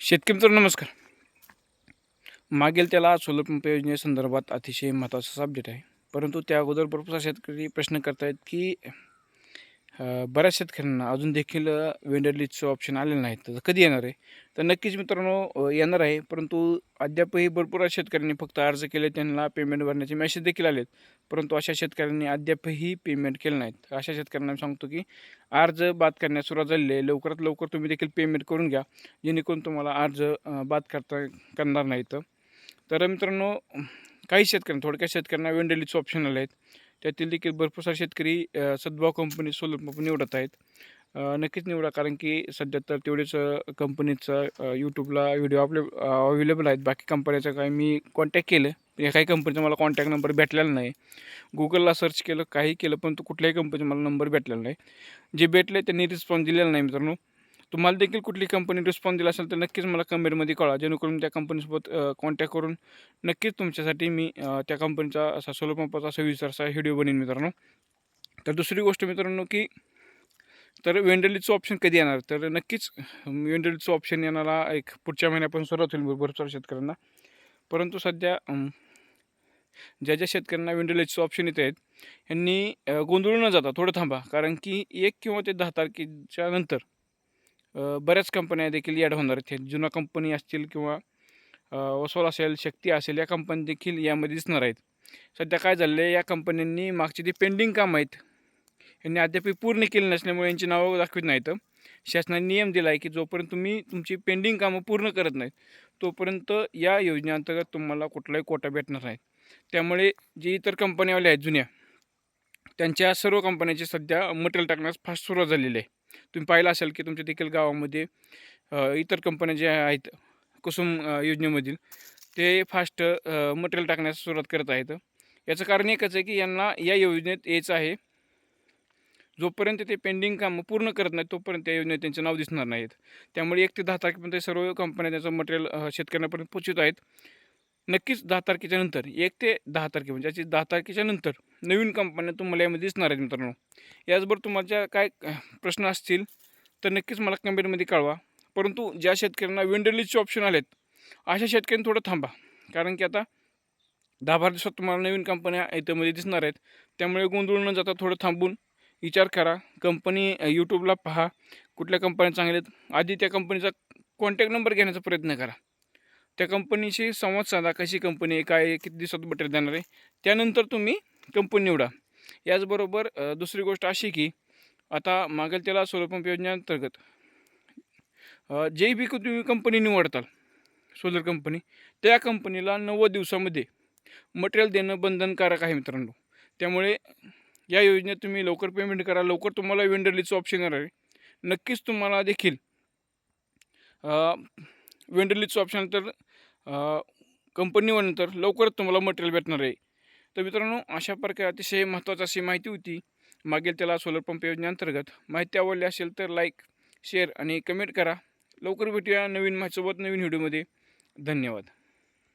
शेतकरी मित्र नमस्कार. मागील त्याला सोलर पंप योजनेसंदर्भात अतिशय महत्त्वाचा अपडेट आहे. परंतु त्या अगोदर भरपूर शेतकरी प्रश्न करतायत की बऱ्याच शेतकऱ्यांना अजून देखील वेंडरलीजचं ऑप्शन आलेलं नाही तर कधी येणार आहे? तर नक्कीच मित्रांनो येणार आहे. परंतु अद्यापही भरपूर शेतकऱ्यांनी फक्त अर्ज केले त्यांना पेमेंट भरण्याचे मेसेज देखील आलेत. परंतु अशा शेतकऱ्यांनी अद्यापही पेमेंट केलं नाहीत. अशा शेतकऱ्यांना मी सांगतो की अर्ज बाद करण्यास सुरुवात झालेली आहे. लवकरात लवकर तुम्ही देखील पेमेंट करून घ्या. जेणेकरून तुम्हाला अर्ज बाद करता करणार नाहीत. तर मित्रांनो काही शेतकऱ्यांना थोडक्या शेतकऱ्यांना वेंडरलीजचं ऑप्शन आले आहेत त्यातील देखील भरपूर सारे शेतकरी सद्भाव कंपनी सोलर पंप निवडत आहेत. नक्कीच निवडा कारण की सध्या तर तेवढेच कंपनीचं यूट्यूबला व्हिडिओ आपले अवेलेबल आहेत. बाकी कंपन्याचं काय मी कॉन्टॅक्ट केलं. या काही कंपनीचा मला कॉन्टॅक्ट नंबर भेटलेला नाही. गुगलला सर्च केलं काही केलं पण तो कुठल्याही कंपनीचा मला नंबर भेटलेला नाही. जे भेटले त्यांनी रिस्पॉन्स दिलेला नाही मित्रांनो. तुम्हाला देखील कुठली कंपनी रिस्पॉन्स दिला असेल तर नक्कीच मला कमेंटमध्ये कळा जेणेकरून त्या कंपनीसोबत कॉन्टॅक्ट करून नक्कीच तुमच्यासाठी मी त्या कंपनीचा असा सोलर पंपाचा सविस्तर असा व्हिडिओ बनेन मित्रांनो. तर दुसरी गोष्ट मित्रांनो की तर वेंडलीचं ऑप्शन कधी येणार? तर नक्कीच वेंडलीचं ऑप्शन येणारा एक पुढच्या महिन्यापासून सुरुवात होईल भरपूर शेतकऱ्यांना. परंतु सध्या ज्या ज्या शेतकऱ्यांना वेंडलीचं ऑप्शन येत आहेत यांनी गोंधळून न जाता थोडं थांबा. कारण की एक किंवा ते दहा तारखेच्या नंतर बऱ्याच कंपन्या देखील ॲड होणार आहेत. जुना कंपनी असतील किंवा वसोल असेल शक्ती असेल या कंपनी देखील यामध्ये दिसणार आहेत. सध्या काय झालं आहे या कंपन्यांनी मागची जी पेंडिंग काम आहेत यांनी अद्याप पूर्ण केली नसल्यामुळे यांची नावं दाखवित नाहीत. शासनाने नियम दिला आहे की जोपर्यंत तुम्ही तुमची पेंडिंग कामं पूर्ण करत नाहीत तोपर्यंत या योजनेअंतर्गत तुम्हाला कुठलाही कोटा भेटणार नाही. त्यामुळे जे इतर कंपन्यावाले आहेत जुन्या त्यांच्या सर्व कंपन्यांची सध्या मटेरियल टाकण्यास फास्ट सुरुवात झालेली आहे. तुम्ही पाहिलं असेल की तुमच्या देखील गावामध्ये इतर कंपन्या ज्या आहेत कुसुम योजनेमधील ते फास्ट मटेरियल टाकण्यास सुरुवात करत आहेत. याचं कारण एकच आहे की यांना या योजनेत यायचं आहे. जोपर्यंत ते पेंडिंग कामं पूर्ण करत नाहीत तोपर्यंत त्या योजनेत त्यांचं नाव दिसणार नाहीत. त्यामुळे एक ते दहा तारखेपर्यंत सर्व कंपन्या त्याचं मटेरियल शेतकऱ्यांपर्यंत पोचवत आहेत. नक्कीच दहा तारखेच्या नंतर एक ते दहा तारखे म्हणजे याची दहा तारखेच्या नंतर नवीन कंपन्या तुम्हाला यामध्ये दिसणार आहेत मित्रांनो. याचबरोबर तुम्हाला काय प्रश्न असतील तर नक्कीच मला कमेंटमध्ये कळवा. परंतु ज्या शेतकऱ्यांना विंडरलीजचे ऑप्शन आलेत अशा शेतकऱ्यांनी थोडं थांबा. कारण की आता दहा बारा दिवसात तुम्हाला नवीन कंपन्या याच्यामध्ये दिसणार आहेत. त्यामुळे गोंधळून न जाता थोडं थांबून विचार करा. कंपनी यूट्यूबला पहा. कुठल्या कंपन्या चांगल्या आहेत? आधी त्या कंपनीचा कॉन्टॅक्ट नंबर घेण्याचा प्रयत्न करा. त्या कंपनीशी संवाद साधा. कशी कंपनी आहे काय किती दिवसात बटर देणार आहे? त्यानंतर तुम्ही कंपनी निवडा. याचबरोबर दुसरी गोष्ट अशी की आता मागेल त्याला सोलर पंप योजनेअंतर्गत जे बी तुम्ही कंपनी निवडताल सोलर कंपनी त्या कंपनीला नव्वद दिवसामध्ये मटेरियल देणं बंधनकारक आहे मित्रांनो. त्यामुळे या योजनेत तुम्ही लवकर पेमेंट करा लवकर तुम्हाला वेंडरलीचं ऑप्शन येणार आहे. नक्कीच तुम्हाला देखील वेंडरलीचं ऑप्शन तर कंपनीवर नंतर लवकरच तुम्हाला मटेरियल भेटणार आहे. तर मित्रांनो अशा प्रकारे अतिशय महत्त्वाची अशी माहिती होती. मागील त्याला सोलर पंप योजनेअंतर्गत माहिती आवडली असेल तर लाईक शेअर आणि कमेंट करा. लवकर भेटूया नवीन माहितीसोबत नवीन व्हिडिओमध्ये धन्यवाद.